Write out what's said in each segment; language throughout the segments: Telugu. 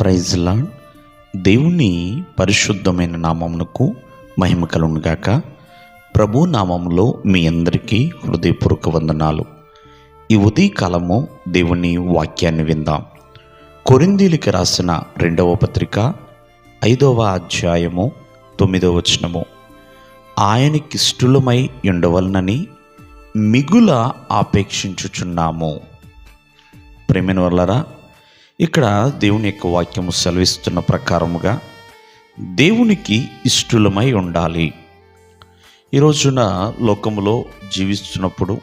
ప్రైజ్లా దేవుని పరిశుద్ధమైన నామమునకు మహిమ కలుగునుగాక ప్రభు నామంలో మీ అందరికీ హృదయపూర్వక వందనాలు. ఈ ఉదయకాలము దేవుని వాక్యాన్ని విందాం. కొరిందీలికి రాసిన రెండవ పత్రిక ఐదవ అధ్యాయము తొమ్మిదవ వచనము. ఆయనకిష్టులమై ఉండవలనని మిగుల ఆపేక్షించుచున్నాము. ప్రేమిన వల్లరా ఇక్కడ దేవుని యొక్క వాక్యము సెలవిస్తున్న ప్రకారముగా దేవునికి ఇష్టలమై ఉండాలి. ఈ రోజున లోకములో జీవిస్తున్నప్పుడు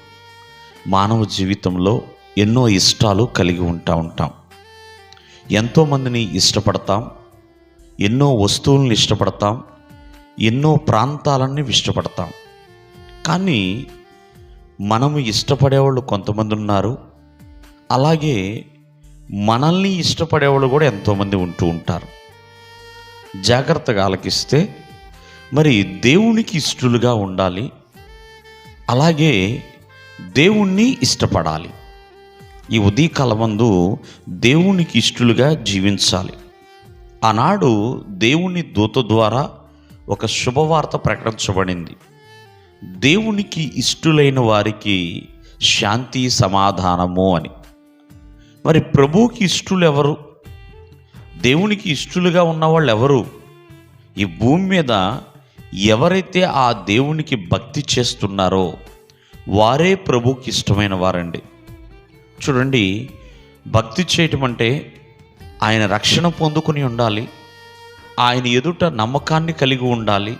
మానవ జీవితంలో ఎన్నో ఇష్టాలు కలిగి ఉంటా ఉంటాం. ఎంతోమందిని ఇష్టపడతాం ఎన్నో వస్తువులను ఇష్టపడతాం ఎన్నో ప్రాంతాలని ఇష్టపడతాం. కానీ మనము ఇష్టపడేవాళ్ళు కొంతమంది ఉన్నారు. అలాగే మనల్ని ఇష్టపడేవాళ్ళు కూడా ఎంతోమంది ఉంటూ ఉంటారు. జాగ్రత్తగా ఆలకిస్తే మరి దేవునికి ఇష్టలుగా ఉండాలి. అలాగే దేవుణ్ణి ఇష్టపడాలి. ఈ ఉదయకాలమందు దేవునికి ఇష్టలుగా జీవించాలి. ఆనాడు దేవుని దూత ద్వారా ఒక శుభవార్త ప్రకటించబడింది. దేవునికి ఇష్టలైన వారికి శాంతి సమాధానము అని. మరి ప్రభువుకి ఇష్టలు ఎవరు? దేవునికి ఇష్టలుగా ఉన్నవాళ్ళు ఎవరు? ఈ భూమి మీద ఎవరైతే ఆ దేవునికి భక్తి చేస్తున్నారో వారే ప్రభుకి ఇష్టమైన వారండి. చూడండి భక్తి చేయటం అంటే ఆయన రక్షణ పొందుకుని ఉండాలి ఆయన ఎదుట నమ్మకాన్ని కలిగి ఉండాలి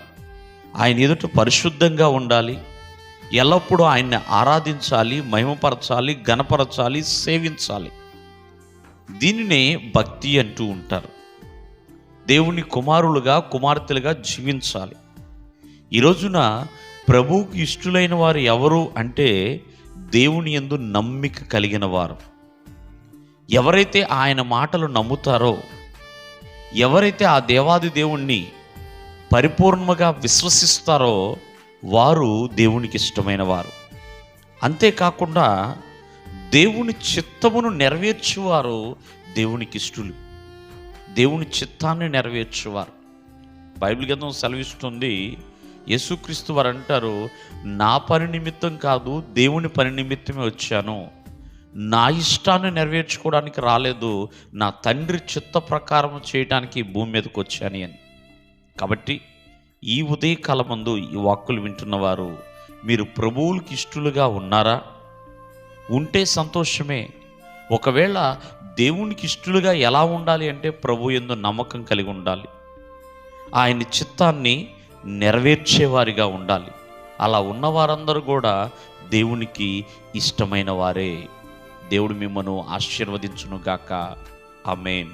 ఆయన ఎదుట పరిశుద్ధంగా ఉండాలి ఎల్లప్పుడూ ఆయన్ని ఆరాధించాలి మహిమపరచాలి గణపరచాలి సేవించాలి. దీనినే భక్తి అంటూ ఉంటారు. దేవుని కుమారులుగా కుమార్తెలుగా జీవించాలి. ఈ రోజున ప్రభువుకి ఇష్టలైన వారు ఎవరు అంటే దేవుని ఎందు నమ్మిక కలిగిన వారు. ఎవరైతే ఆయన మాటలు నమ్ముతారో ఎవరైతే ఆ దేవాది దేవుణ్ణి పరిపూర్ణంగా విశ్వసిస్తారో వారు దేవునికి ఇష్టమైన వారు. అంతేకాకుండా దేవుని చిత్తమును నెరవేర్చువారు దేవునికి ఇష్టలు. దేవుని చిత్తాన్ని నెరవేర్చువారు. బైబిల్ గ్రంథం సెలవిస్తుంది యేసుక్రీస్తు వారు అంటారు నా పని నిమిత్తం కాదు దేవుని పని నిమిత్తమే వచ్చాను. నా ఇష్టాన్ని నెరవేర్చుకోవడానికి రాలేదు నా తండ్రి చిత్త ప్రకారం చేయడానికి భూమి మీదకి వచ్చాను అని. కాబట్టి ఈ ఉదయకాలమందు ఈ వాక్కులు వింటున్నవారు మీరు ప్రభువులకి ఇష్టలుగా ఉన్నారా? ఉంటే సంతోషమే. ఒకవేళ దేవునికి ఇష్టలుగా ఎలా ఉండాలి అంటే ప్రభు ఎందు నమ్మకం కలిగి ఉండాలి. ఆయన చిత్తాన్ని నెరవేర్చేవారిగా ఉండాలి. అలా ఉన్నవారందరూ కూడా దేవునికి ఇష్టమైన వారే. దేవుడు మిమ్మను ఆశీర్వదించునుగాక. ఆమెన్.